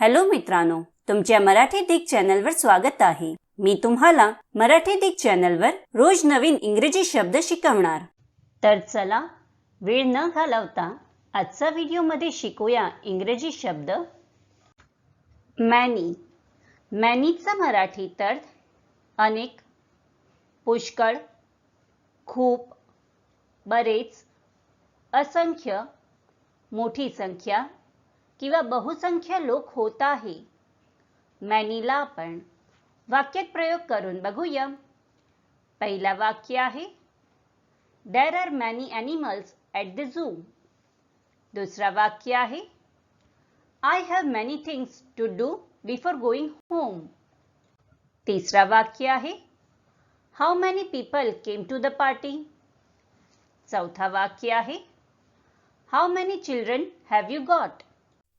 Hello मित्रांनो तुमच्या मराठी दिग चॅनलवर स्वागत आहे. मी तुम्हाला मराठी दिग चॅनलवर रोज नवीन इंग्रजी शब्द शिकवणार. तर चला वेळ न घालवता आजचा व्हिडिओमध्ये शिकूया इंग्रजी शब्द. मॅनी. मॅनीचा मराठीत अर्थ अनेक पुष्कळ खूप बरेच असंख्य मोठी संख्या किंवा बहुसंख्य लोक होत आहे. मॅनीला आपण वाक्यात प्रयोग करून बघूया. पहिला वाक्य आहे there are many animals at the zoo दुसरा वाक्य आहे I have many things to do before going home तिसरा वाक्य आहे how many people came to the party चौथा वाक्य आहे how many children have you got